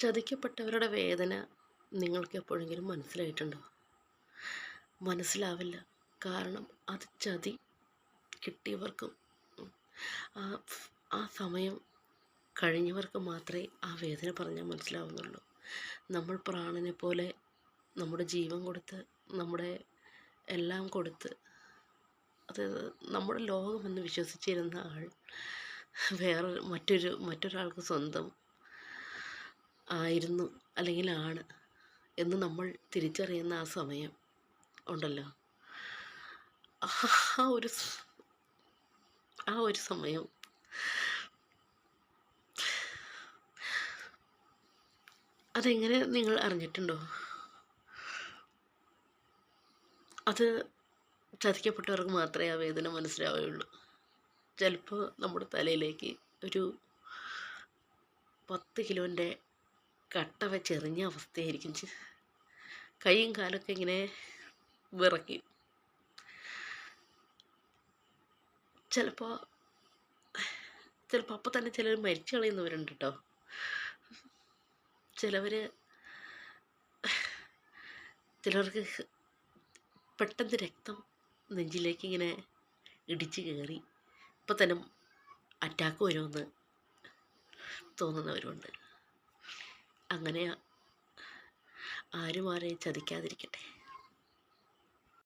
ചതിക്കപ്പെട്ടവരുടെ വേദന നിങ്ങൾക്ക് എപ്പോഴെങ്കിലും മനസ്സിലായിട്ടുണ്ടോ? മനസ്സിലാവില്ല. കാരണം അത് ചതി കിട്ടിയവർക്കും ആ സമയം കഴിഞ്ഞവർക്ക് മാത്രമേ ആ വേദന പറഞ്ഞാൽ മനസ്സിലാവുന്നുള്ളൂ. നമ്മൾ പ്രാണനെ പോലെ നമ്മുടെ ജീവൻ കൊടുത്ത് നമ്മുടെ എല്ലാം കൊടുത്ത് അത് നമ്മുടെ ലോകമെന്ന് വിശ്വസിച്ചിരുന്ന ആൾ വേറെ മറ്റൊരു മറ്റൊരാൾക്ക് സ്വന്തം ആയിരുന്നു അല്ലെങ്കിൽ ആണ് എന്ന് നമ്മൾ തിരിച്ചറിയുന്ന ആ സമയം ഉണ്ടല്ലോ. ആ ഒരു ആ ഒരു സമയം. അതെങ്ങനെ നിങ്ങൾ അറിഞ്ഞിട്ടുണ്ടോ? അത് ചതിക്കപ്പെട്ടവർക്ക് മാത്രമേ ആ വേദന മനസ്സിലാവുകയുള്ളൂ. ചിലപ്പോൾ നമ്മുടെ തലയിലേക്ക് ഒരു പത്ത് കിലോന്റെ കട്ട വെച്ചെറിഞ്ഞ അവസ്ഥയായിരിക്കും. കൈയും കാലൊക്കെ ഇങ്ങനെ വിറക്കി. ചിലപ്പോൾ ചിലപ്പോൾ അപ്പം തന്നെ ചിലർ മരിച്ചു കളയുന്നവരുണ്ട് കേട്ടോ ചിലവർ ചിലവർക്ക് പെട്ടെന്ന് രക്തം നെഞ്ചിലേക്ക് ഇങ്ങനെ ഇടിച്ച് കയറി ഇപ്പം തന്നെ അറ്റാക്ക് വരുമെന്ന് തോന്നുന്നവരുണ്ട്. അങ്ങനെ ആരും ആരെയും ചതിക്കാതിരിക്കട്ടെ.